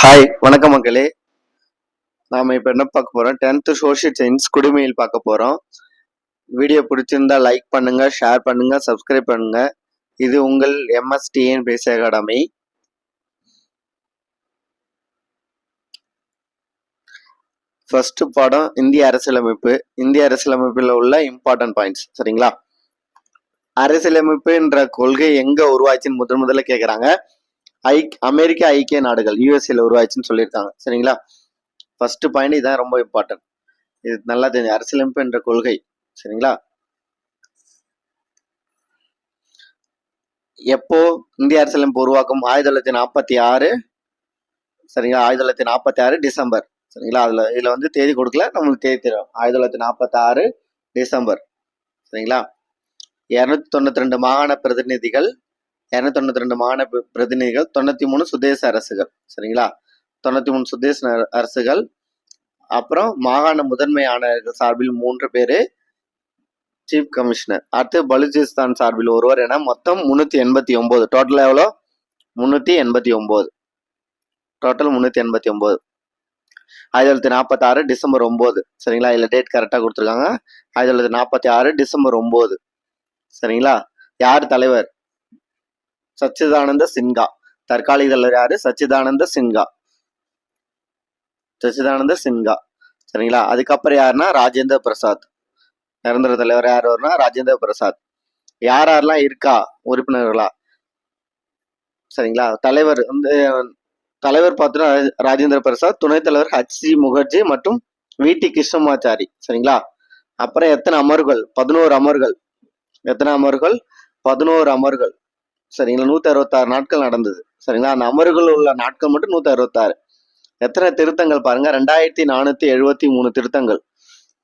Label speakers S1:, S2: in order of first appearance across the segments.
S1: Hi வணக்கம் மக்களே நாம இப்ப என்ன பார்க்க போறோம்? டென்த் சோஷியல் சயின்ஸ் குடிமையில் பார்க்க போறோம். வீடியோ பிடிச்சிருந்தா லைக் பண்ணுங்க ஷேர் பண்ணுங்க சப்ஸ்கிரைப் பண்ணுங்க. இது உங்கள் எம்எஸ்டிஎன் பேச அகாடமி ஃபர்ஸ்ட் பாடம் இந்திய அரசியலமைப்பு. இந்திய அரசியலமைப்பில் உள்ள இம்பார்ட்டன்ட் பாயிண்ட்ஸ் சரிங்களா? அரசியலமைப்புன்ற கொள்கை எங்க உருவாச்சுன்னு முதன் முதல்ல கேக்குறாங்க. ஐ அமெரிக்க ஐக்கிய நாடுகள் யூஎஸ்ஏல உருவாச்சுன்னு சொல்லியிருக்காங்க. சரிங்களா? ஃபர்ஸ்ட் பாயிண்ட் இதான் ரொம்ப இம்பார்ட்டன்ட் இது நல்லா தெரியும் அரசியலமைப்பு என்ற கொள்கை. சரிங்களா? எப்போ இந்திய அரசியலமைப்பு உருவாக்கம்? ஆயிரத்தி தொள்ளாயிரத்தி நாற்பத்தி ஆறு. சரிங்களா? ஆயிரத்தி தொள்ளாயிரத்தி நாற்பத்தி ஆறு டிசம்பர். சரிங்களா? அதுல இதுல வந்து தேதி கொடுக்கல நம்மளுக்கு தேதி தெரியும். ஆயிரத்தி தொள்ளாயிரத்தி நாற்பத்தி ஆறு டிசம்பர். சரிங்களா? இரநூத்தி தொண்ணூத்தி ரெண்டு மாகாண பிரதிநிதிகள் இரநூத்தி தொண்ணூத்தி ரெண்டு மாநில பிரதிநிதிகள் தொண்ணூத்தி மூணு சுதேச அரசுகள். சரிங்களா? தொண்ணூத்தி மூணு சுதேச அரசுகள். அப்புறம் மாகாண முதன்மை ஆணையர்கள் சார்பில் மூன்று பேரு சீஃப் கமிஷனர் அடுத்து பலுச்சிஸ்தான் சார்பில் ஒருவர் என மொத்தம் முன்னூத்தி எண்பத்தி ஒன்பது. டோட்டல் எவ்வளோ? முன்னூத்தி எண்பத்தி ஒன்பது. டோட்டல் முன்னூத்தி எண்பத்தி ஒன்பது. ஆயிரத்தி தொள்ளாயிரத்தி நாற்பத்தி ஆறு டிசம்பர் ஒன்பது. சரிங்களா? இதுல டேட் கரெக்டாக கொடுத்துருக்காங்க. ஆயிரத்தி தொள்ளாயிரத்தி நாற்பத்தி ஆறு டிசம்பர் ஒன்பது. சரிங்களா? யார் தலைவர்? சச்சிதானந்த சின்ஹா. தற்காலிக தலைவர் யாரு? சச்சிதானந்த சின்ஹா. சச்சிதானந்த சின்ஹா. சரிங்களா? அதுக்கப்புறம் யாருன்னா ராஜேந்திர பிரசாத். நிரந்தர தலைவர் யார் வரும்னா ராஜேந்திர பிரசாத். யார் யாரெல்லாம் இருக்கா? உறுப்பினர்களா? சரிங்களா? தலைவர் வந்து தலைவர் பார்த்தோன்னா ராஜேந்திர பிரசாத் துணைத் தலைவர் ஹச் சி முகர்ஜி மற்றும் வி டி கிருஷ்ணமாச்சாரி. சரிங்களா? அப்புறம் எத்தனை அமர்வுகள்? பதினோரு அமர்வுகள். எத்தனை அமர்வுகள்? பதினோரு அமர்வுகள். சரிங்களா? நூத்தி அறுபத்தாறு நாட்கள் நடந்தது. சரிங்களா? அந்த அமர்வுகள் உள்ள நாட்கள் மட்டும் நூத்தி அறுபத்தாறு எத்தனை திருத்தங்கள் பாருங்க? ரெண்டாயிரத்தி நானூத்தி எழுபத்தி மூணு திருத்தங்கள்.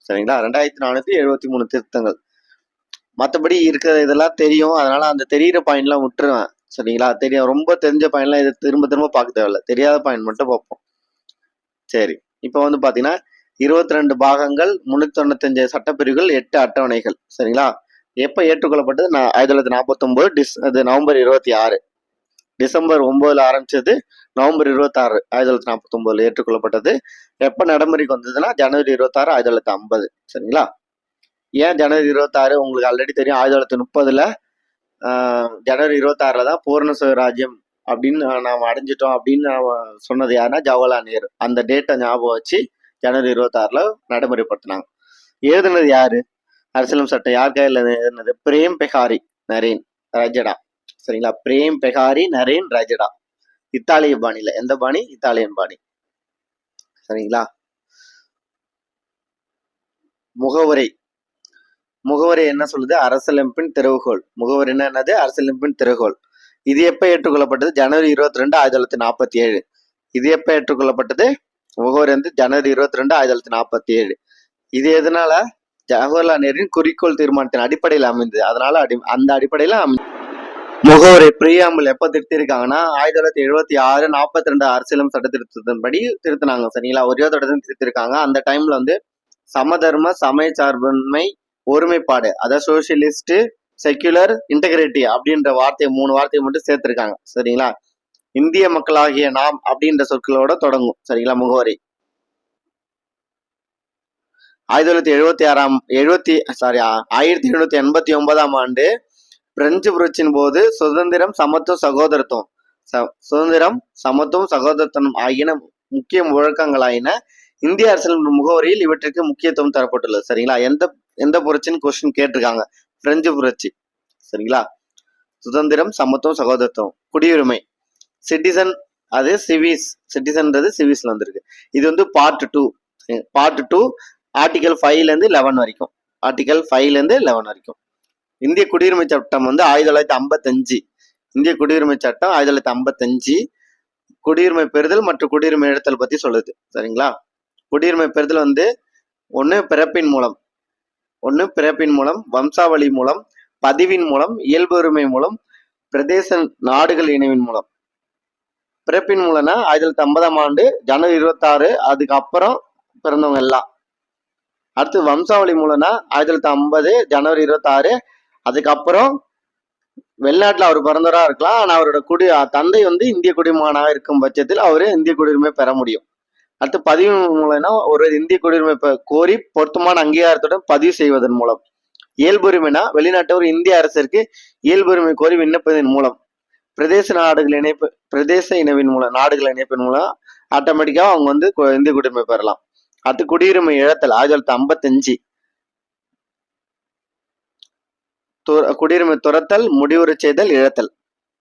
S1: சரிங்களா? ரெண்டாயிரத்தி நானூத்தி எழுபத்தி மூணு திருத்தங்கள். மற்றபடி இருக்கிற இதெல்லாம் தெரியும். அதனால அந்த தெரியிற பாயிண்ட்லாம் விட்டுருவேன். சரிங்களா? தெரியும். ரொம்ப தெரிஞ்ச பாயிண்ட்லாம் இது திரும்ப திரும்ப பார்க்க தேவையில்ல. தெரியாத பாயிண்ட் மட்டும் பார்ப்போம். சரி. இப்போ வந்து பார்த்தீங்கன்னா இருபத்தி ரெண்டு பாகங்கள் முன்னூத்தி தொண்ணூத்தஞ்சு சட்டப்பிரிவுகள் எட்டு அட்டவணைகள். சரிங்களா? எப்போ ஏற்றுக்கொள்ளப்பட்டது? நான் ஆயிரத்தி தொள்ளாயிரத்தி நாற்பத்தொம்போது டிஸ் அது நவம்பர் இருபத்தி ஆறு. டிசம்பர் ஒன்பதுல ஆரம்பிச்சது நவம்பர் இருபத்தாறு ஆயிரத்தி தொள்ளாயிரத்தி நாற்பத்தொம்போதுல ஏற்றுக்கொள்ளப்பட்டது. எப்போ நடைமுறைக்கு வந்ததுன்னா ஜனவரி இருபத்தாறு ஆயிரத்தி தொள்ளாயிரத்தி ஐம்பது. சரிங்களா? ஏன் ஜனவரி இருபத்தாறு? உங்களுக்கு ஆல்ரெடி தெரியும் ஆயிரத்தி தொள்ளாயிரத்தி முப்பதுல ஜனவரி இருபத்தாறுல தான் பூர்ண சுயராஜ்யம் அப்படின்னு நாம் அடைஞ்சிட்டோம் அப்படின்னு நாம சொன்னது யாருன்னா ஜவஹர்லால் நேரு. அந்த டேட்டை ஞாபகம் வச்சு ஜனவரி இருபத்தாறுல நடைமுறைப்படுத்தினாங்க. எழுதுனது யாரு? அரசியலம் சட்டம் யார் கையில் இருந்தது பிரேம் பெஹாரி நரேன் ரஜடா. சரிங்களா? பிரேம் பெஹாரி நரேன் ரஜடா. இத்தாலிய பாணியில. எந்த பாணி? இத்தாலியன் பாணி. சரிங்களா? முகவரி. முகவரி என்ன சொல்லுது? அரசியலமைப்பின் திறவுகோல் முகவரி என்ன என்னது? அரசியலமைப்பின் திறவுகோல் இது எப்ப ஏற்றுக்கொள்ளப்பட்டது? ஜனவரி இருபத்தி ரெண்டு ஆயிரத்தி தொள்ளாயிரத்தி நாற்பத்தி ஏழு இது எப்ப ஏற்றுக்கொள்ளப்பட்டது? முகவரி வந்து ஜனவரி இருபத்தி ரெண்டு ஆயிரத்தி தொள்ளாயிரத்தி நாற்பத்தி ஏழு இது எதனால? ஜவஹர்லால் நேருவின் குறிக்கோள் தீர்மானத்தின் அடிப்படையில் அமைந்தது. அதனால அடி அந்த அடிப்படையில அமை- முகவரி பிரியாமல் எப்ப திருத்திருக்காங்கன்னா ஆயிரத்தி தொள்ளாயிரத்தி எழுபத்தி ஆறு நாற்பத்தி ரெண்டு அரசியலும் சட்ட திருத்தத்தின்படி திருத்தினாங்க சரிங்களா ஒரே தொடர்ந்து திருத்திருக்காங்க. அந்த டைம்ல வந்து சமதர்ம சமய சார்பின்மை ஒருமைப்பாடு அதாவது சோசியலிஸ்ட் செக்யுலர் இன்டெகிரிட்டி அப்படின்ற வார்த்தையை மூணு வார்த்தையை மட்டும் சேர்த்திருக்காங்க. சரிங்களா? இந்திய மக்களாகிய நாம் அப்படின்ற சொற்களோட தொடங்கும். சரிங்களா? முகவரி. ஆயிரத்தி தொள்ளாயிரத்தி எழுபத்தி ஆறாம் எழுபத்தி சாரி ஆயிரத்தி எழுநூத்தி எண்பத்தி ஒன்பதாம் ஆண்டு பிரெஞ்சு புரட்சியின் போது சுதந்திரம் சமத்துவம் சகோதரத்துவம் ச- சுதந்திரம் சமத்துவம் சகோதரத்துவம் ஆகியன முக்கிய முழக்கங்களாயின. இந்திய அரசியல் முகவரியில் இவற்றிற்கு முக்கியத்துவம் தரப்பட்டுள்ளது. சரிங்களா? எந்த எந்த புரட்சின்னு கொஸ்டின் கேட்டிருக்காங்க. பிரெஞ்சு புரட்சி. சரிங்களா? சுதந்திரம் சமத்துவம் சகோதரத்துவம் குடியுரிமை. சிட்டிசன் அது சிவிஸ் சிட்டிசன்றது சிவிஸ்ல வந்திருக்கு. இது வந்து part two part two article ஃபைவ்லேருந்து லெவன் வரைக்கும். ஆர்டிகல் ஃபைவ்லேருந்து லெவன் வரைக்கும். இந்திய குடியுரிமை சட்டம் வந்து ஆயிரத்தி தொள்ளாயிரத்தி ஐம்பத்தஞ்சு. இந்திய குடியுரிமை சட்டம் ஆயிரத்தி தொள்ளாயிரத்தி ஐம்பத்தஞ்சு. குடியுரிமை பெறுதல் மற்றும் குடியுரிமை இழத்தல் பற்றி சொல்லுது. சரிங்களா? குடியுரிமை பெறுதல் வந்து ஒன்று பிறப்பின் மூலம் ஒன்று பிறப்பின் மூலம் வம்சாவளி மூலம் பதிவின் மூலம் இயல்பு உரிமை மூலம் பிரதேச நாடுகள் இணைவின் மூலம். பிறப்பின் மூலம்னா ஆயிரத்தி தொள்ளாயிரத்தி ஐம்பதாம் ஆண்டு ஜனவரி இருபத்தாறு அதுக்கப்புறம் பிறந்தவங்க எல்லாம். அடுத்து வம்சாவளி மூலம்னா ஆயிரத்தி தொள்ளாயிரத்தி ஐம்பது ஜனவரி இருபத்தாறு. அதுக்கப்புறம் வெளிநாட்டில் அவர் பிறந்தவராக இருக்கலாம். ஆனால் அவரோட குடி தந்தை வந்து இந்திய குடிமகனாக இருக்கும் பட்சத்தில் அவர் இந்திய குடியுரிமை பெற முடியும். அடுத்து பதிவு மூலம்னா ஒரு இந்திய குடியுரிமை கோரி பொருத்தமான அங்கீகாரத்துடன் பதிவு செய்வதன் மூலம். இயல்புரிமைனா வெளிநாட்டவர் இந்திய அரசிற்கு இயல்புரிமை கோரி விண்ணப்பதன் மூலம். பிரதேச நாடுகள் இணைப்பு பிரதேச இணைவின் மூலம் நாடுகள் இணைப்பின் மூலம் ஆட்டோமேட்டிக்காக அவங்க வந்து இந்திய குடியுரிமை பெறலாம். அடுத்து குடியுரிமை இழத்தல் ஆயிரத்தி தொள்ளாயிரத்தி ஐம்பத்தஞ்சு. து- குடியுரிமை துரத்தல் முடிவுறு செய்தல் இழத்தல்.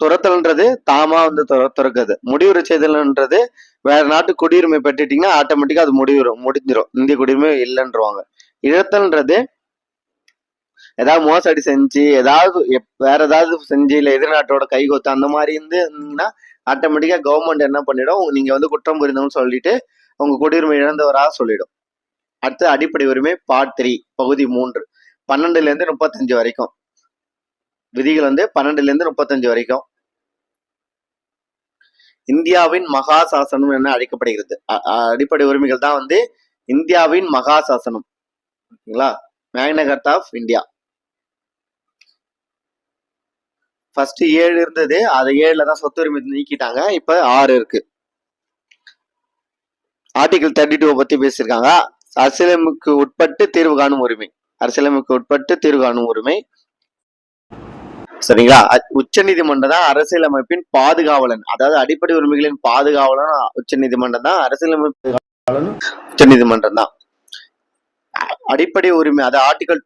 S1: துரத்தல்ன்றது தாமா வந்து துர- துறக்குது. முடிவுறு செய்தல்ன்றது வேற நாட்டு குடியுரிமை பெற்றுட்டீங்கன்னா ஆட்டோமேட்டிக்கா அது முடிவுறும் முடிஞ்சிடும் இந்திய குடியுரிமை இல்லைன்றவாங்க. இழத்தல்ன்றது ஏதாவது மோசடி செஞ்சு ஏதாவது எப்- வேற ஏதாவது செஞ்சு இல்லை எதிர்நாட்டோட கைகோத்து அந்த மாதிரி இருந்து இருந்தீங்கன்னா ஆட்டோமேட்டிக்கா கவர்மெண்ட் என்ன பண்ணிடும் நீங்க வந்து குற்றம் புரிந்தோம்னு சொல்லிட்டு உங்க குடியுரிமை இழந்தவராக சொல்லிடும். அடுத்து அடிப்படை உரிமை பார்ட் த்ரீ பகுதி மூன்று. பன்னெண்டுல இருந்து முப்பத்தஞ்சு வரைக்கும். விதிகள் வந்து பன்னெண்டுல இருந்து முப்பத்தஞ்சு வரைக்கும். இந்தியாவின் மகா சாசனம் என அழைக்கப்படுகிறது. அடிப்படை உரிமைகள் தான் வந்து இந்தியாவின் மகா சாசனம் ஓகேங்களா மேக்னகர்ட் ஆஃப் இந்தியா ஃபர்ஸ்ட் ஏழு இருந்தது. அது ஏழுல தான் சொத்து உரிமை நீக்கிட்டாங்க. இப்ப ஆறு இருக்கு. ஆர்டிகல் தேர்ட்டி டூ பத்தி பேசியிருக்காங்க. அரசியலமைப்புக்கு உட்பட்டு தீர்வு காணும் உரிமை. அரசியலமைப்புக்கு உட்பட்டு தீர்வு காணும் உரிமை. சரிங்களா? உச்ச நீதிமன்றம் தான் அரசியலமைப்பின் பாதுகாவலன். அதாவது அடிப்படை உரிமைகளின் பாதுகாவலன் உச்ச நீதிமன்றம் தான் அரசியலமைப்பு உச்ச நீதிமன்றம் தான். அடிப்படை உரிமை அது ஆர்டிகல்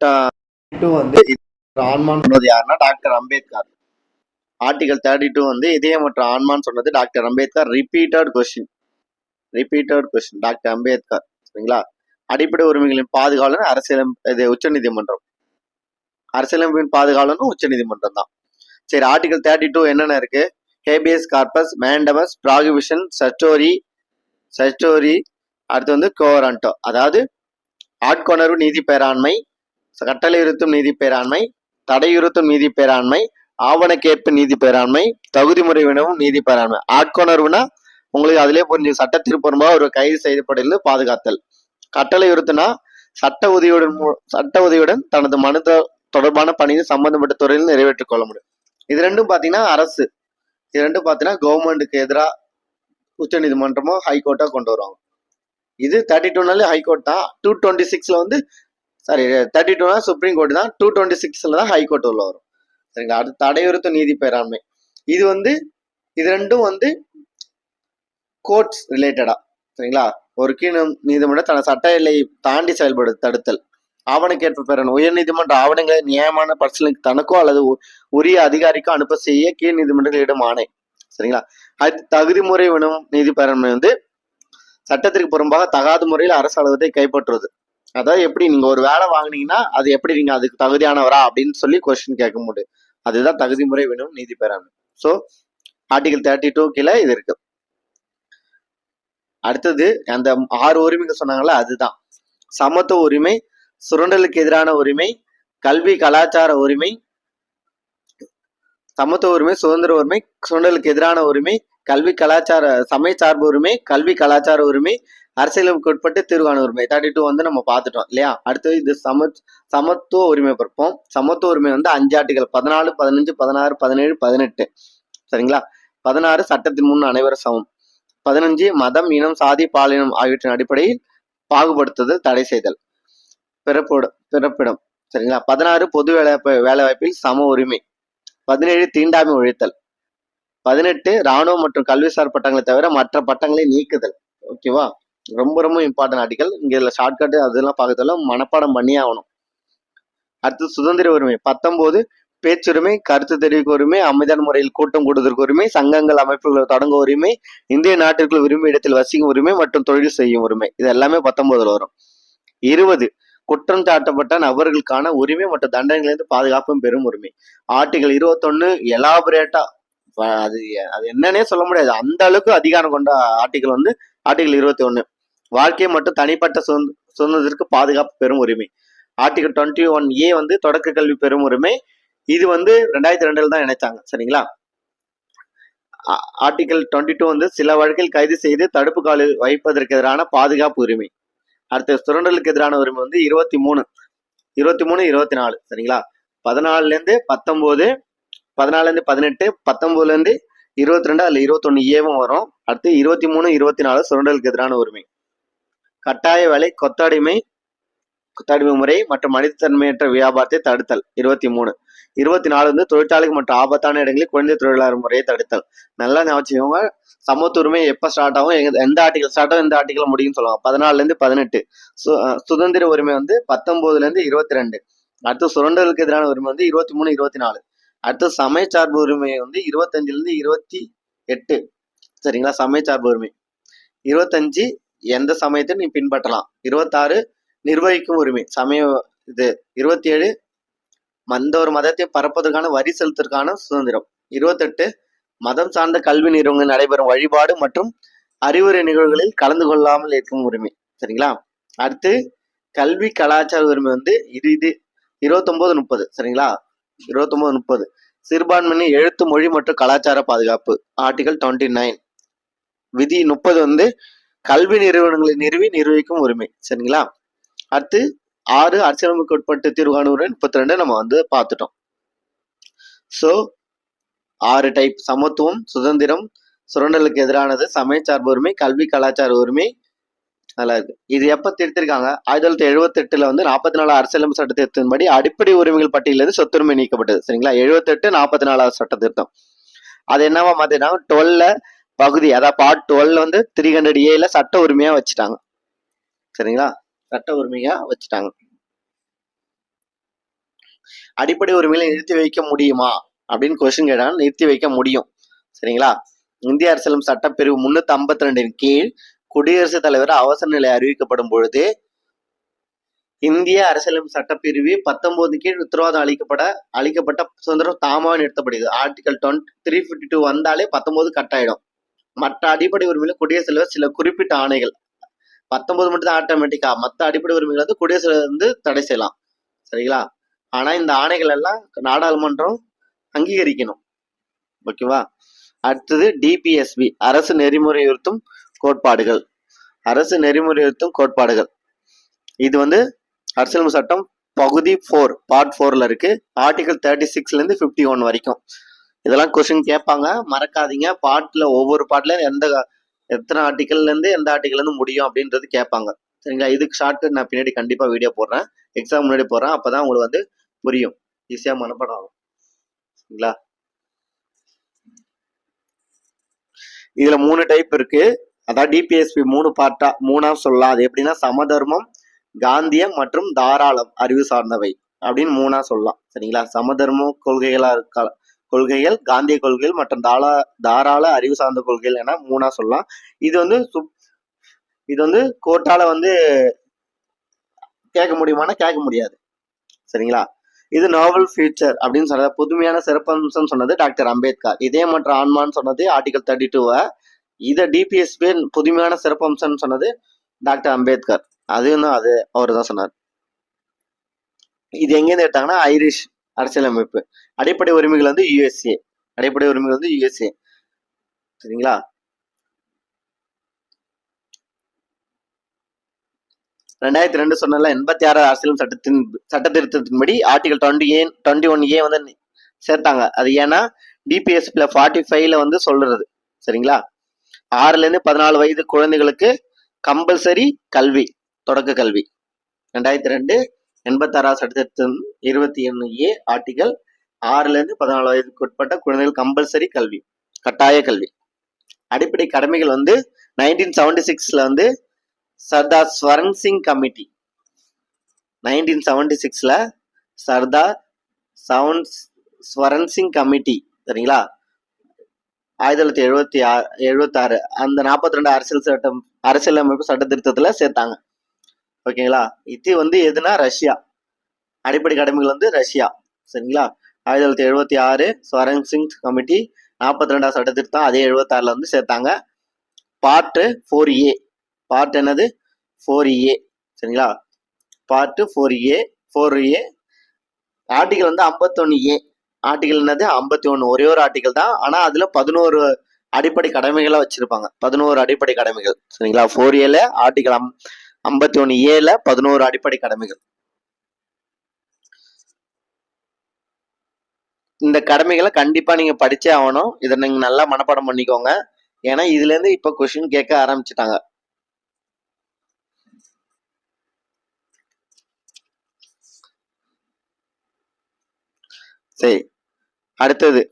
S1: டூ வந்து ஆன்மான் சொன்னது யாருன்னா doctor Ambedkar. Article thirty two வந்து இதயமற்ற ஆன்மான் சொன்னது doctor Ambedkar. Repeated question repeated question doctor Ambedkar சரிங்களா? அடிப்படை உரிமைகளின் பாதுகாவலன் அரசியலம் இது உச்ச நீதிமன்றம். அரசியலமைப்பின் பாதுகாவலனும் உச்ச நீதிமன்றம் தான். சரி ஆர்டிகல் தேர்ட்டி டூ என்னென்ன இருக்கு? Habeas corpus mandamus prohibition certiorari certiorari அடுத்து வந்து கோவரண்டோ அதாவது ஆட்கொணர்வு நீதி பேராண்மை கட்டளையுறுத்தும் நீதி பேராண்மை தடையுறுத்தும் நீதி பேராண்மை ஆவணக்கேற்பு நீதி பேராண்மை தகுதி முறை வினவும் நீதி பேராண்மை. ஆட்கொணர்வுனா உங்களுக்கு அதிலே புரிஞ்சு திருப்பூர்மா ஒரு கைது செய்யப்படிலிருந்து பாதுகாத்தல். கட்டளை உறுத்துனா சட்ட உதவியுடன் மூ- சட்ட உதவியுடன் தனது மனு தொடர்பான பணியை சம்பந்தப்பட்ட துறையில் நிறைவேற்றிக் கொள்ள முடியும். இது ரெண்டும் பாத்தீங்கன்னா அரசு. இது ரெண்டும் பாத்தீங்கன்னா கவர்மெண்ட்டுக்கு எதிராக உச்ச நீதிமன்றமோ ஹைகோர்ட்டோ கொண்டு வருவாங்க. இது தேர்ட்டி டூனாலே ஹைகோர்ட் தான். டூ டுவெண்ட்டி சிக்ஸ்ல வந்து சாரி தேர்ட்டி டூனா சுப்ரீம் கோர்ட் தான். டூ டுவெண்ட்டி சிக்ஸ்ல தான் ஹைகோர்ட் உள்ள வரும். சரிங்களா? அது தடையுறுத்த நீதி பேராண்மை. இது வந்து இது ரெண்டும் வந்து கோர்ட்ஸ் ரிலேட்டடா சரிங்களா? ஒரு கீழ் நீதிமன்றம் தன சட்ட எல்லையை தாண்டி செயல்படு தடுத்தல். ஆவணக்கேற்ப பெறன் உயர் நீதிமன்ற ஆவணங்களை நியாயமான பரிசீலனைக்கு தனக்கோ அல்லது உ- உரிய அதிகாரிக்கோ அனுப்ப செய்ய கீழ் நீதிமன்றங்களிடம் ஆணை சரிங்களா? அது தகுதி முறை வினவும் நீதி பேராண்மை வந்து சட்டத்திற்கு புறம்பாக தகாத முறையில் அரசு அலுவலகத்தை கைப்பற்றுவது. அதாவது எப்படி நீங்க ஒரு வேலை வாங்குனீங்கன்னா அது எப்படி நீங்க அதுக்கு தகுதியானவரா அப்படின்னு சொல்லி கொஸ்டின் கேட்க முடியும். அதுதான் தகுதி முறை வினவும் நீதி பேராண்மை ஸோ ஆர்டிகல் தேர்ட்டி டூ கீழே இது இருக்கு. அடுத்தது அந்த ஆறு உரிமைகள் சொன்னாங்கல்ல அதுதான். சமத்துவ உரிமை சுரண்டலுக்கு எதிரான உரிமை கல்வி கலாச்சார உரிமை சமத்துவ உரிமை சுதந்திர உரிமை சுரண்டலுக்கு எதிரான உரிமை கல்வி கலாச்சார சமய சார்பு உரிமை கல்வி கலாச்சார உரிமை அரசியலுக்கு உட்பட்டு தீர்வான உரிமை. தேர்ட்டி டூ வந்து நம்ம பார்த்துட்டோம் இல்லையா? அடுத்தது இது சம சமத்துவ உரிமை பார்ப்போம். சமத்துவ உரிமை வந்து அஞ்சு ஆட்டுகள் பதினாலு பதினஞ்சு பதினாறு பதினேழு பதினெட்டு. சரிங்களா? பதினாறு சட்டத்தின் முன் அனைவரும் சமம். பதினஞ்சு மதம் இனம் சாதி பாலினம் ஆகியவற்றின் அடிப்படையில் பாகுபடுத்துதல் தடை செய்தல். பிறப்போட பிறப்பிடம். சரிங்களா? பதினாறு பொது வேலை வேலைவாய்ப்பில் சம உரிமை. பதினேழு தீண்டாமை ஒழித்தல். பதினெட்டு இராணுவம் மற்றும் கல்விசார் பட்டங்களை தவிர மற்ற பட்டங்களை நீக்குதல். ஓகேவா ரொம்ப ரொம்ப இம்பார்ட்டன்ட் ஆர்டிகல் இங்க இதுல ஷார்ட்கட் அதெல்லாம் பார்க்கறதுல மனப்பாடம் பண்ணியே ஆகணும். அடுத்து சுதந்திர உரிமை. பத்தொன்பது பேச்சுரிமை கருத்து தெரிவிக்க உரிமை அமைதியான முறையில் கூட்டம் கூடுவதற்கு உரிமை சங்கங்கள் அமைப்புகளை தொடங்க உரிமை இந்திய நாட்டிற்குள் விரும்பிய இடத்தில் வசிக்கும் உரிமை மற்றும் தொழில் செய்யும் உரிமை. இது எல்லாமே பத்தொன்பதுல வரும். இருபது குற்றம் சாட்டப்பட்ட நபர்களுக்கான உரிமை மற்றும் தண்டனைகளிலிருந்து பாதுகாப்பும் பெறும் உரிமை. ஆர்டிகல் இருபத்தொன்னு எலாபரேட்டா அது அது என்னன்னே சொல்ல முடியாது. அந்த அளவுக்கு அதிகாரம் கொண்ட ஆர்டிகல் வந்து ஆர்டிகல் இருபத்தி ஒன்னு வாழ்க்கை மற்றும் தனிப்பட்ட சுதந்திரத்திற்கு பாதுகாப்பு பெறும் உரிமை. ஆர்டிகல் டுவெண்ட்டி ஒன் ஏ வந்து தொடக்க கல்வி பெறும் உரிமை. இது வந்து ரெண்டாயிரத்தி ரெண்டுல தான் நினைச்சாங்க சரிங்களா? ஆர்டிகல் டுவெண்ட்டி டூ வந்து சில வழக்கில் கைது செய்து தடுப்பு காலில் வைப்பதற்கு எதிரான பாதுகாப்பு உரிமை. அடுத்த சுரண்டலுக்கு எதிரான உரிமை வந்து இருபத்தி மூணு இருபத்தி மூணு இருபத்தி நாலு சரிங்களா? பதினாலுலேருந்து பத்தொம்போது பதினாலுலேருந்து பதினெட்டு பத்தொம்போதுலேருந்து இருபத்தி ரெண்டு அதுல இருபத்தொன்னு ஏவும் வரும். அடுத்து இருபத்தி மூணு இருபத்தி நாலு சுரண்டலுக்கு எதிரான உரிமை. கட்டாய வேலை கொத்தடிமை கொத்தடிமை முறை மற்றும் மனிதத்தன்மையற்ற வியாபாரத்தை தடுத்தல் இருபத்தி மூணு. இருபத்தி நாலு வந்து தொழிற்சாலைகள் மற்றும் ஆபத்தான இடங்களில் குழந்தை தொழிலாளர் முறையை தடுத்தல். நல்லா ஞாபகம் சமத்துவ உரிமை எப்போ ஸ்டார்ட் ஆகும்? எங்க- எந்த ஆர்டிகல் ஸ்டார்ட் ஆகும் எந்த ஆர்டிகல் முடியும்னு சொல்லுவாங்க. பதினாலுலேருந்து பதினெட்டு. சு- சுதந்திர உரிமை வந்து பத்தொம்போதுலேருந்து இருபத்தி ரெண்டு அடுத்து சுரண்டலுக்கு எதிரான உரிமை வந்து இருபத்தி மூணு இருபத்தி நாலு அடுத்து சமயச்சார்பு உரிமை வந்து இருபத்தஞ்சிலேருந்து இருபத்தி எட்டு சரிங்களா சமயச்சார்பு உரிமை. இருபத்தஞ்சு எந்த சமயத்தை நீ பின்பற்றலாம். இருபத்தாறு நிர்வகிக்கும் உரிமை. சமய இது. இருபத்தி ஏழு மந்த ஒரு மதத்தை பரப்பதற்கான வரி செலுத்திற்கான சுதந்திரம். இருபத்தெட்டு மதம் சார்ந்த கல்வி நிறுவனங்கள் நடைபெறும் வழிபாடு மற்றும் அறிவுரை நிகழ்வுகளில் கலந்து கொள்ளாமல் இருக்கும் உரிமை. சரிங்களா? அடுத்து கல்வி கலாச்சார உரிமை வந்து இது இது இருபத்தொன்பது முப்பது. சரிங்களா? இருபத்தொன்பது முப்பது. சிறுபான்மையின் எழுத்து மொழி மற்றும் கலாச்சார பாதுகாப்பு. Article twenty nine. விதி முப்பது வந்து கல்வி நிறுவனங்களை நிறுவி நிர்வகிக்கும் உரிமை. சரிங்களா? அடுத்து ஆறு அரசியலமைப்புக்கு உட்பட்டு தீர்வுகாணுரை முப்பத்தி ரெண்டு நம்ம வந்து பார்த்துட்டோம். ஸோ ஆறு டைப் சமத்துவம் சுதந்திரம் சுரண்டலுக்கு எதிரானது சமயச்சார்பு உரிமை கல்வி கலாச்சார உரிமை நல்லா இருக்கு. இது எப்ப திருத்திருக்காங்க? ஆயிரத்தி தொள்ளாயிரத்தி எழுபத்தி எட்டுல வந்து நாற்பத்தி நாலு அரசியலமைப்பு சட்ட திருத்தத்தின்படி அடிப்படை உரிமைகள் பட்டியலிருந்து சொத்துரிமை நீக்கப்பட்டது சரிங்களா? எழுபத்தெட்டு நாற்பத்தி நாலாவது சட்ட திருத்தம். அது என்னவா மாத்திட்டாங்க டுவெல்ல பகுதி அதாவது பார்ட் டுவெல் வந்து த்ரீ ஹண்ட்ரட் ஏல சட்ட உரிமையா வச்சுட்டாங்க. சரிங்களா? சட்ட உரிமையா வச்சுட்டாங்க. அடிப்படை உரிமையில நிறுத்தி வைக்க முடியுமா? அப்படின்னு கொஸ்டின் கேட்டாங்க நிறுத்தி வைக்க முடியும். சரிங்களா? இந்திய அரசியலும் சட்டப்பிரிவு முன்னூத்தி ஐம்பத்தி ரெண்டின் கீழ் குடியரசுத் தலைவர் அவசர நிலை அறிவிக்கப்படும் பொழுது இந்திய அரசியலமைப்பு சட்டப்பிரிவு பத்தொன்பது கீழ் உத்தரவாதம் அளிக்கப்பட அளிக்கப்பட்ட சுதந்திரம் தாமாக நிறுத்தப்படுகிறது. Article twenty three fifty two வந்தாலே பத்தொன்பது கட் ஆயிடும் மற்ற அடிப்படை உரிமையில குடியரசுத் தலைவர் சில குறிப்பிட்ட ஆணைகள் பத்தொன்பது மட்டும் தான் ஆட்டோமேட்டிக்கா மற்ற அடிப்படை உரிமைகள் வந்து குடியரசுல இருந்து வந்து தடை செய்யலாம். சரிங்களா? ஆனா இந்த ஆணைகள் எல்லாம் நாடாளுமன்றம் அங்கீகரிக்கணும். ஓகேவா அடுத்தது டிபிஎஸ்பி அரசு நெறிமுறையுறுத்தும் கோட்பாடுகள். அரசு நெறிமுறையுறுத்தும் கோட்பாடுகள். இது வந்து அரசியலமைப்பு சட்டம் பகுதி ஃபோர் பார்ட் ஃபோர்ல இருக்கு. ஆர்டிகல் தேர்ட்டி சிக்ஸ்ல இருந்து ஃபிஃப்டி ஒன் வரைக்கும். இதெல்லாம் கொஸ்டின் கேட்பாங்க. மறக்காதீங்க. பாட்டில் ஒவ்வொரு பாட்டில் எந்த எத்தனை ஆர்டிக்கல்லேருந்து எந்த ஆர்டிக்கல்லேருந்து முடியும் அப்படின்றது கேட்பாங்க. சரிங்களா? இதுக்கு ஷார்ட்டு நான் பின்னாடி கண்டிப்பாக வீடியோ போடுறேன். எக்ஸாம் முன்னாடி போடுறேன். அப்போ தான் உங்களுக்கு வந்து புரியும். ஈஸியாக மனப்படம் ஆகும். சரிங்களா? இதுல மூணு டைப் இருக்கு. அதான் டிபிஎஸ்பி மூணு பார்ட்டா மூணா சொல்லலாம். அது எப்படின்னா சமதர்மம் காந்தியம் மற்றும் தாராளம் அறிவு சார்ந்தவை அப்படின்னு மூணா சொல்லலாம். சரிங்களா? சமதர்ம கொள்கைகளா இருக்க கொள்கைகள் காந்திய கொள்கைகள் மற்றும் தாரா தாராள அறிவு சார்ந்த கொள்கைகள் என மூணா சொல்லலாம். இது வந்து சுப்- இது வந்து கோர்ட்டால வந்து கேட்க முடியுமானா கேட்க முடியாது. சரிங்களா? இது நாவல் ஃபியூச்சர் அப்படின்னு சொன்னது புதுமையான சிறப்பம்சம் சொன்னது டாக்டர் அம்பேத்கர். இதே மற்ற ஆன்மான்னு சொன்னது ஆர்டிகல் தேர்ட்டி டூவை இதை டிபிஎஸ்பி புதுமையான சிறப்பம்சம்னு சொன்னது டாக்டர் அம்பேத்கர். அது தான் அது அவர் தான் சொன்னார். இது எங்கேருந்து எடுத்தாங்கன்னா ஐரிஷ் அரசியலமைப்பு. அடிப்படை உரிமைகள் வந்து யுஎஸ்ஏ அடிப்படை உரிமைகள் வந்து யுஎஸ்ஏ சரிங்களா? ரெண்டாயிரத்தி ரெண்டு சொன்னல எண்பத்தி ஆறு அரசியல் சட்டத்தின் சட்ட திருத்தத்தின்படி article twenty A twenty one A வந்து சேர்த்தாங்க. அது ஏன்னா டிபிஎஸ்பியில் ஃபார்ட்டி ஃபைவ்ல வந்து சொல்றது. சரிங்களா? ஆறுல இருந்து பதினாலு வயது குழந்தைகளுக்கு கம்பல்சரி கல்வி தொடக்க கல்வி. ரெண்டாயிரத்தி ரெண்டு எண்பத்தாறாவது சட்டத்திருத்தம் இருபத்தி ஒன்று ஏ ஆர்டிகல் ஆறுலேருந்து பதினாலு வயதுக்கு உட்பட்ட குழந்தைகள் கம்பல்சரி கல்வி கட்டாய கல்வி. அடிப்படை கடமைகள் வந்து நைன்டீன் செவன்டி சிக்ஸில் வந்து Sardar Swaran Singh committee. Nineteen seventy சிக்ஸில் சர்தார் சவுன் ஸ்வரன் சிங் கமிட்டி சரிங்களா? ஆயிரத்தி தொள்ளாயிரத்தி எழுபத்தி ஆறு எழுபத்தாறு அந்த நாற்பத்தி ரெண்டு அரசியல் சட்டம் அரசியலமைப்பு சட்ட திருத்தத்தில் சேர்த்தாங்க. ஓகேங்களா? இது வந்து எதுனா ரஷ்யா. அடிப்படை கடமைகள் வந்து ரஷ்யா. சரிங்களா? ஆயிரத்தி தொள்ளாயிரத்தி எழுபத்தி ஆறு ஸ்வரன் சிங் கமிட்டி நாற்பத்தி ரெண்டாவது சட்ட திருத்தம் அதே எழுபத்தாறுல வந்து சேர்த்தாங்க. Part four A. பார்ட் என்னது? Four A. சரிங்களா? Part four A. Four A. Article வந்து ஐம்பத்தொன்று ஏ. ஆர்டிகல் என்னது? ஐம்பத்தி ஒன்று ஒரே ஒரு ஆர்டிகல் தான். ஆனால் அதில் பதினோரு அடிப்படை கடமைகளை வச்சுருப்பாங்க. பதினோரு அடிப்படை கடமைகள். சரிங்களா? ஃபோர் ஏல ஆர்டிகல் அம் ஐம்பத்தி ஒன்று ஏல பதினோரு அடிப்படை கடமைகள். இந்த கடமைகளை கண்டிப்பாக நீங்க படிச்சே ஆகணும். இதை நீங்கள் நல்லா மனப்பாடம் பண்ணிக்கோங்க. ஏன்னா இதுல இருந்து கொஷின் கேட்க ஆரம்பிச்சிட்டாங்க. சரி. அடுத்தது.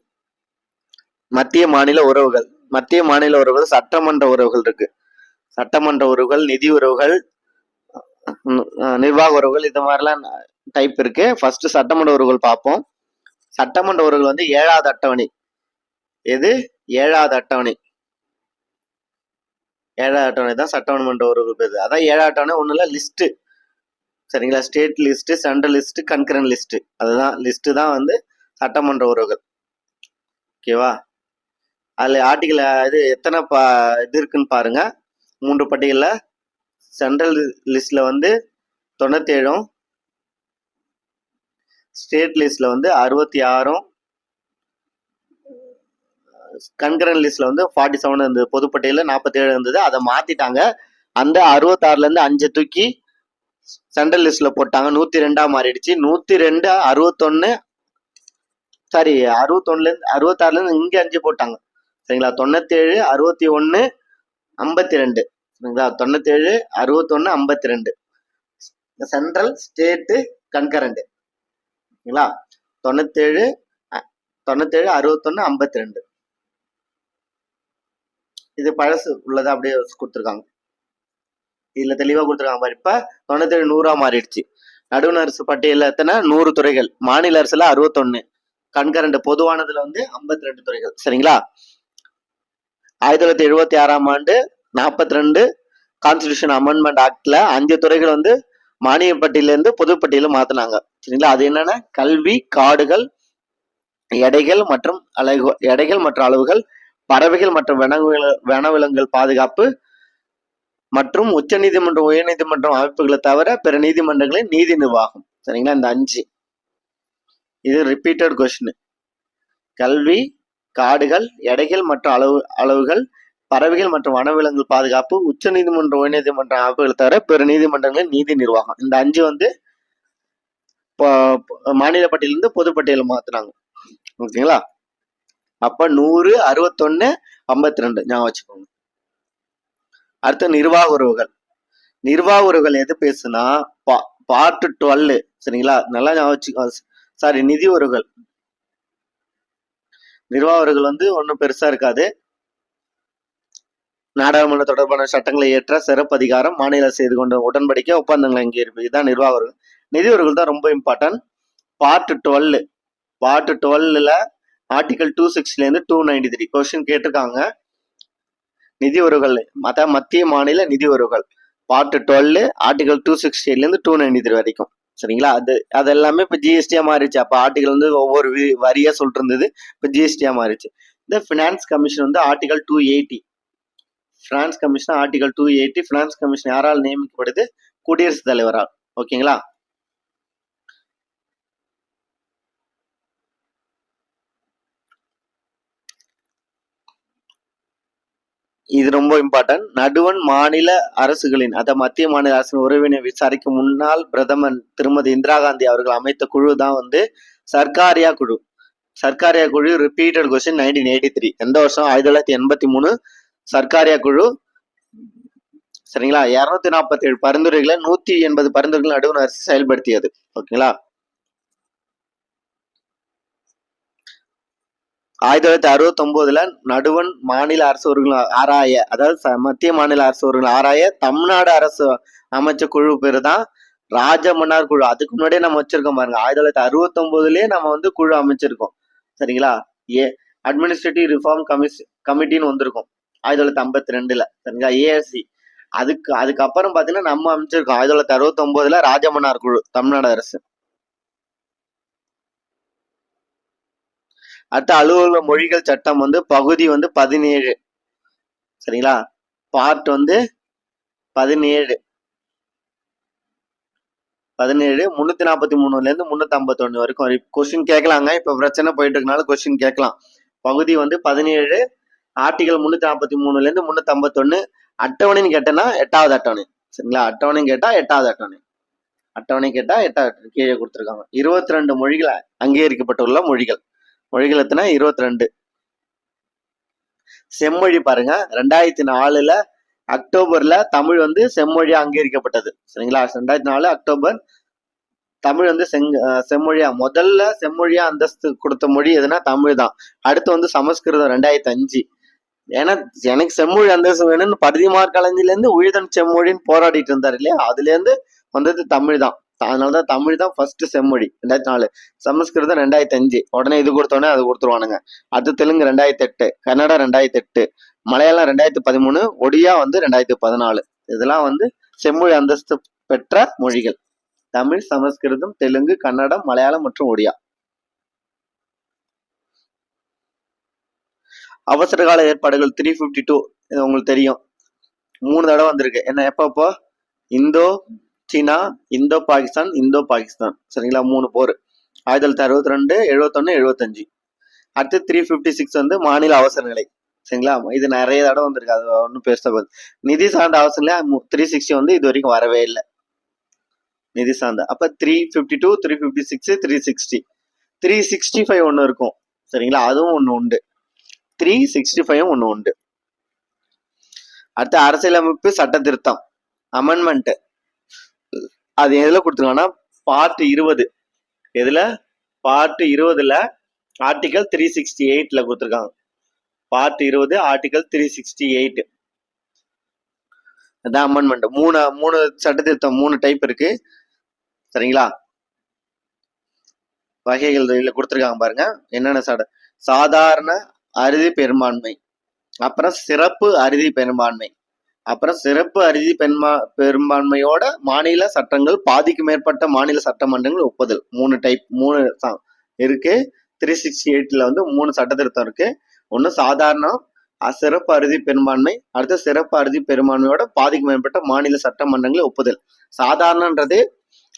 S1: மத்திய மாநில உறவுகள். மத்திய மாநில உறவுகள் சட்டமன்ற உறவுகள் இருக்கு. சட்டமன்ற உறவுகள் நிதி உறவுகள் நிர்வாக உறவுகள் இது மாதிரிலாம் டைப் இருக்கு. ஃபர்ஸ்ட் சட்டமன்ற உறவுகள் பார்ப்போம். சட்டமன்ற உறவுகள் வந்து ஏழாவது அட்டவணை. எது? ஏழாவது அட்டவணை. ஏழாவது அட்டவணை தான் சட்டமன்ற உறவுகள் பேர். அதான் ஏழாவது அட்டவணை ஒன்றுல லிஸ்ட்டு சரிங்களா? State list central list concurrent list அதுதான் லிஸ்ட்டு தான் வந்து சட்டமன்ற உறவுகள். ஓகேவா அதில் ஆர்டிக்கல் இது எத்தனை பா இது இருக்குன்னு பாருங்கள் மூன்று பட்டியலில் சென்ட்ரல் லிஸ்ட்டில் வந்து தொண்ணூத்தேழும் ஸ்டேட் லிஸ்ட்டில் வந்து அறுபத்தி ஆறும் கன்கரன் லிஸ்ட்டில் வந்து ஃபார்ட்டி செவன் இருந்தது. பொதுப்பட்டியலில் நாற்பத்தேழு இருந்தது. அதை மாற்றிட்டாங்க அந்த அறுபத்தாறுலேருந்து அஞ்சு தூக்கி சென்ட்ரல் லிஸ்ட்டில் போட்டாங்க. நூற்றி ரெண்டாக மாறிடுச்சு நூற்றி ரெண்டு அறுபத்தொன்னு சாரி அறுபத்தொன்னுலேருந்து அறுபத்தாறுலேருந்து இங்கே அஞ்சு போட்டாங்க. சரிங்களா? தொண்ணூத்தேழு அறுபத்தி ஒன்று ஐம்பத்தி ரெண்டு. சரிங்களா தொண்ணூத்தேழு அறுபத்தொன்னு ஐம்பத்தி ரெண்டு சென்ட்ரல் ஸ்டேட்டு கன்கரண்ட் சரிங்களா தொண்ணூத்தேழு அ- தொண்ணூத்தேழு அறுபத்தொன்னு ஐம்பத்தி ரெண்டு இது பழசு உள்ளதை அப்படியே கொடுத்துருக்காங்க. இதுல தெளிவா கொடுத்துருக்காங்க பாரு. இப்ப தொண்ணூத்தேழு நூறா மாறிடுச்சு. நடுவண் அரசு எத்தனை? நூறு துறைகள். மாநில அரசுல அறுபத்தொன்னு கண்கரண்ட் பொதுவானதுல வந்து ஐம்பத்தி ரெண்டு துறைகள். சரிங்களா? ஆயிரத்தி தொள்ளாயிரத்தி எழுபத்தி ஆறாம் ஆண்டு நாற்பத்தி ரெண்டு கான்ஸ்டியூஷன் அமெண்ட்மெண்ட் ஆக்டில் அஞ்சு துறைகள் வந்து மானிய பட்டியல இருந்து பொதுப்பட்டியல சரிங்களா? அது என்னென்ன கல்வி காடுகள் எடைகள் மற்றும் அழகு எடைகள் மற்றும் அளவுகள் பறவைகள் மற்றும் வனவில வனவிலங்குகள் பாதுகாப்பு மற்றும் உச்ச நீதிமன்றம் உயர்நீதிமன்றம் அமைப்புகளை தவிர பிற நீதிமன்றங்களின் நீதி நிர்வாகம். சரிங்களா? இந்த அஞ்சு. இது ரிப்பீட்டட் கொஸ்டின் கல்வி காடுகள் எடைகள் மற்றும் அளவு அளவுகள் பறவைகள் மற்றும் வனவிலங்குகள் பாதுகாப்பு உச்ச நீதிமன்ற உயர்நீதிமன்ற அமைப்புகளை தவிர பிற நீதிமன்றங்களின் நீதி நிர்வாகம். இந்த அஞ்சு வந்து மாநில பட்டியலிருந்து பொதுப்பட்டியல் மாத்துனாங்க. ஓகேங்களா? அப்ப நூறு அறுபத்தொன்னு ஐம்பத்தி ரெண்டு ஞாபகம் வச்சுக்கோங்க. அடுத்த நிர்வாக உறவுகள். நிர்வாக உறவுகள் எது பேசுனா பா பார்ட் டுவெல் சரிங்களா? நல்லா ஞாபகம் வச்சுக்கோ. சாரி நிதி உறவுகள். நிர்வாக உறவுகள் வந்து ஒன்றும் பெருசா இருக்காது. நாடாளுமன்ற தொடர்பான சட்டங்களை ஏற்ற சிறப்பு அதிகாரம் மாநில செய்து கொண்ட உடன்படிக்கை ஒப்பந்தங்கள் அங்கீகரிப்பு இதுதான் நிர்வாகம் நிதியவர்கள் நிதி தான் ரொம்ப இம்பார்ட்டன்ட் பார்ட் டுவெல் பார்ட் டுவெல்ல ஆர்டிகல் டூ சிக்ஸ்லேருந்து டூ நைன்டி த்ரீ கொஸ்டின் கேட்டிருக்காங்க. நிதி உறவுகள் அதான் மத்திய மாநில நிதி உறவுகள். பார்ட் டுவெல் ஆர்டிகல் டூ சிக்ஸ்டில இருந்து டூ நைன்டி த்ரீ வரைக்கும். சரிங்களா? அது அது எல்லாமே இப்போ ஜிஎஸ்டியாக மாறிடுச்சு அப்போ ஆர்டிகல் வந்து ஒவ்வொரு வி- சொல்லிட்டு இருந்தது. இப்போ ஜிஎஸ்டியாக மாறிடுச்சு இந்த ஃபினான்ஸ் கமிஷன் வந்து article two eighty finance commission article two eighty finance commission யாரால் நியமிக்கப்படுது? குடியரசுத் தலைவரால். ஓகேங்களா? இது ரொம்ப இம்பார்ட்டன்ட் நடுவண் மாநில அரசுகளின் அத மத்திய மாநில அரசின் உறவினை விசாரிக்கும் முன்னாள் பிரதமர் திருமதி இந்திரா காந்தி அவர்கள் அமைத்த குழு தான் வந்து சர்க்காரியா குழு. சர்க்காரியா குழு repeated question nineteen eighty three எந்த வருஷம்? ஆயிரத்தி தொள்ளாயிரத்தி எண்பத்தி மூணு சர்க்காரியா குழு. சரிங்களா? இருநூத்தி நாற்பத்தி ஏழு பரிந்துரைகளை நூத்தி எண்பது பரிந்துரைகள் நடுவு அரசு செயல்படுத்தியது. ஓகேங்களா? ஆயிரத்தி தொள்ளாயிரத்தி அறுபத்தி ஒன்பதுல நடுவண் மாநில அரசு ஆராய அதாவது மத்திய மாநில அரசு ஆராய தமிழ்நாடு அரசு அமைச்ச குழு பேர் தான் ராஜமன்னார் குழு. அதுக்கு முன்னாடியே நம்ம வச்சிருக்கோம் பாருங்க. ஆயிரத்தி தொள்ளாயிரத்தி அறுபத்தி ஒன்பதுலயே நம்ம வந்து குழு அமைச்சிருக்கோம். சரிங்களா? ஏ அட்மினிஸ்ட்ரேட்டிவ் ரிஃபார்ம் கமிஷ் கமிட்டின்னு வந்திருக்கும். ஆயிரத்தி தொள்ளாயிரத்தி ஐம்பத்தி ரெண்டுல சரிங்களா? ஏஎஸ்சி அதுக்கு அதுக்கப்புறம் பார்த்தீங்கன்னா நம்ம அமைச்சிருக்கோம். ஆயிரத்தி தொள்ளாயிரத்தி அறுபத்தி ஒன்பதுல ராஜமன்னார் குழு தமிழ்நாடு அரசு. அடுத்த அலுவலக மொழிகள் சட்டம் வந்து பகுதி வந்து பதினேழு. சரிங்களா? பார்ட் வந்து பதினேழு. பதினேழு முன்னூத்தி நாற்பத்தி மூணுல இருந்து முன்னூத்தி ஐம்பத்தி ஒண்ணு வரைக்கும். கொஸ்டின் கேட்கலாங்க இப்ப பிரச்சனை போயிட்டு இருக்கனால கொஸ்டின் கேட்கலாம் பகுதி வந்து பதினேழு ஆர்டிகல் முன்னூத்தி நாற்பத்தி மூணுல இருந்து முன்னூத்தி ஐம்பத்தொன்னு அட்டவணைன்னு கேட்டேன்னா எட்டாவது அட்டவணை. சரிங்களா? அட்டவணைன்னு கேட்டா எட்டாவது அட்டவணை. அட்டவணை கேட்டா எட்டாவது கீழே கொடுத்துருக்காங்க. இருபத்தி ரெண்டு மொழிகள் அங்கீகரிக்கப்பட்டுள்ள மொழிகள். மொழிகள் எத்தனை? இருபத்தி ரெண்டு செம்மொழி பாருங்க. ரெண்டாயிரத்தி நாலுல அக்டோபர்ல தமிழ் வந்து செம்மொழியா அங்கீகரிக்கப்பட்டது. சரிங்களா? ரெண்டாயிரத்தி நாலு அக்டோபர் தமிழ் வந்து செங் செம்மொழியா. முதல்ல செம்மொழியா அந்தஸ்து கொடுத்த மொழி எதுனா தமிழ் தான் அடுத்து வந்து சமஸ்கிருதம் ரெண்டாயிரத்தி அஞ்சு. ஏன்னா எனக்கு செம்மொழி அந்தஸ்து வேணும்னு பரிதிமார் கலைஞ்சிலேருந்து உயிர்தன் செம்மொழின்னு போராடிட்டு இருந்தார் இல்லையா? அதுலேருந்து வந்தது தமிழ் தான். அதனாலதான் தமிழ் தான் ஃபர்ஸ்ட் செம்மொழி ரெண்டாயிரத்தி நாலு சமஸ்கிருதம் ரெண்டாயிரத்தி அஞ்சு உடனே இது கொடுத்தோடனே அது கொடுத்துருவானுங்க. அடுத்து தெலுங்கு ரெண்டாயிரத்தி எட்டு கன்னடா ரெண்டாயிரத்தி எட்டு மலையாளம் ரெண்டாயிரத்தி பதிமூணு ஒடியா வந்து ரெண்டாயிரத்தி பதினாலு. இதெல்லாம் வந்து செம்மொழி அந்தஸ்து பெற்ற மொழிகள். தமிழ் சமஸ்கிருதம் தெலுங்கு கன்னடம் மலையாளம் மற்றும் ஒடியா. அவசர கால ஏற்பாடுகள் த்ரீ ஃபிஃப்டி டூ இது உங்களுக்கு தெரியும். மூணு தடவை வந்திருக்கு. என்ன எப்பப்போ Indo China Indo Pakistan Indo Pakistan. சரிங்களா? மூணு போர். ஆயிரத்தி தொள்ளாயிரத்தி அறுபத்தி ரெண்டு எழுபத்தொன்னு எழுபத்தஞ்சு. அடுத்து த்ரீ ஃபிஃப்டி சிக்ஸ் வந்து மாநில அவசர நிலை. சரிங்களா? இது நிறைய தடவை வந்திருக்கு. அது ஒன்றும் பெருசாக நிதி சார்ந்த அவசர நிலை த்ரீ சிக்ஸ்டி வந்து இது வரைக்கும் வரவே இல்லை. நிதி சார்ந்த. அப்போ three fifty two three fifty six three sixty three sixty five ஒன்று இருக்கும். சரிங்களா? அதுவும் ஒன்று உண்டு. த்ரீ சிக்ஸ்டி ஃபைவ் ஒன்று உண்டு. அடுத்து அரசியலமைப்பு சட்ட திருத்தம் அமெண்ட்மெண்ட் அது எதில் கொடுத்துருக்காங்கன்னா பார்ட் இருபது. எதுல? பார்ட் இருபதுல ஆர்டிகல் த்ரீ சிக்ஸ்டி எயிட்ல கொடுத்துருக்காங்க. பார்ட் இருபது ஆர்டிகல் த்ரீ சிக்ஸ்டி எயிட் அதான் அமெண்ட்மெண்ட் மூணு மூணு சட்ட திருத்தம் மூணு டைப் இருக்கு. சரிங்களா? வகைகள் இதில் கொடுத்துருக்காங்க பாருங்க. என்னென்ன சட சாதாரண அறுதி பெரும்பான்மை. அப்புறம் சிறப்பு அறுதி பெரும்பான்மை. அப்புறம் சிறப்பு அறுதி பெரும்பா பெரும்பான்மையோட மாநில சட்டங்கள் பாதிக்கு மேற்பட்ட மாநில சட்டமன்றங்கள் ஒப்புதல். மூணு டைப் மூணு இருக்கு. த்ரீ சிக்ஸ்டி எயிட்ல வந்து மூணு சட்ட திருத்தம் இருக்கு. ஒன்று சாதாரணம் அ- சிறப்பு அறுதி பெரும்பான்மை. அடுத்த சிறப்பு அறுதி பெரும்பான்மையோட பாதிக்கு மேற்பட்ட மாநில சட்டமன்றங்களை ஒப்புதல். சாதாரணன்றது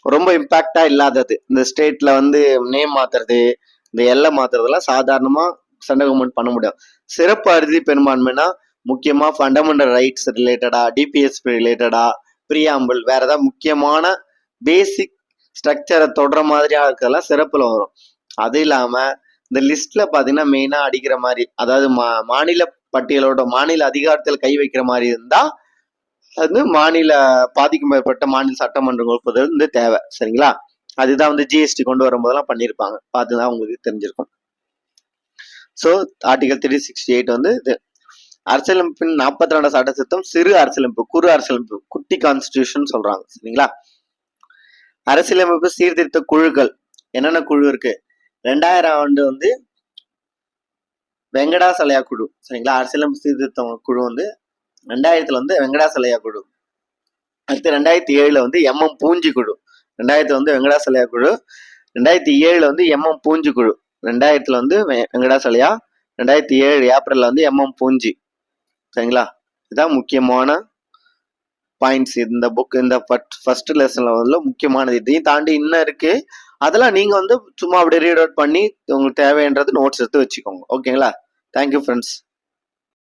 S1: ரொம்ப இம்பாக்டா இல்லாதது. இந்த ஸ்டேட்ல வந்து நேம் மாத்துறது இந்த எல்லை மாத்துறதுலாம் சாதாரணமா சண்டை கமெண்ட் பண்ண முடியும் சிறப்பு அறுதி பெரும்பான்மைனா முக்கியமா ஃபண்டமெண்டல் ரைட்ஸ் ரிலேட்டடா டிபிஎஸ்பி ரிலேட்டடா பிரியாம்பிள் வேற ஏதாவது முக்கியமான பேசிக் ஸ்ட்ரக்சரை தொடர மாதிரியா இருக்கிறதெல்லாம் சிறப்புல வரும். அது இல்லாம இந்த லிஸ்ட்ல பாத்தீங்கன்னா மெயினா அடிக்கிற மாதிரி அதாவது மா- மாநில பட்டியலோட மாநில அதிகாரத்தில் கை வைக்கிற மாதிரி இருந்தா அது மாநில பாதிக்கும் மேற்பட்ட மாநில சட்டமன்ற ஒப்புதல் வந்து தேவை. சரிங்களா? அதுதான் வந்து ஜிஎஸ்டி கொண்டு வரும்போதெல்லாம் பண்ணியிருப்பாங்க பார்த்துதான் உங்களுக்கு தெரிஞ்சிருக்கும். So article three sixty eight வந்து இது அரசியலமைப்பின் நாற்பத்தி ரெண்டாம் சட்ட சுத்தம் சிறு அரசியலமைப்பு குறு அரசியலமைப்பு குட்டி கான்ஸ்டியூஷன் சொல்றாங்க சரிங்களா? அரசியலமைப்பு சீர்திருத்த குழுக்கள் என்னென்ன குழு இருக்கு? ரெண்டாயிரம் ஆண்டு வந்து வெங்கடாசலையா குழு சரிங்களா? அரசியலமைப்பு சீர்திருத்தம் குழு வந்து ரெண்டாயிரத்துல வந்து வெங்கடாசலையா குழு. அடுத்து ரெண்டாயிரத்தி ஏழுல வந்து எம்எம் பூஞ்சி குழு ரெண்டாயிரத்துல வந்து வெங்கடாசலையா குழு ரெண்டாயிரத்தி ஏழுல வந்து எம்எம் பூஞ்சி குழு. ரெண்டாயிரத்துல வந்து வெ- வெங்கடாசலையா? ரெண்டாயிரத்தி ஏழு ஏப்ரல்ல வந்து எம்எம் பூஞ்சி. சரிங்களா? இதுதான் முக்கியமான பாயிண்ட்ஸ் இந்த புக் இந்த ஃபர்ஸ்ட் லெசன்ல வந்து முக்கியமானது. இதையும் தாண்டி இன்னும் இருக்கு. அதெல்லாம் நீங்க வந்து சும்மா அப்படியே ரீட் அவுட் பண்ணி உங்களுக்கு தேவைன்றது நோட்ஸ் எடுத்து வச்சுக்கோங்க. ஓகேங்களா தேங்க்யூ ஃப்ரெண்ட்ஸ்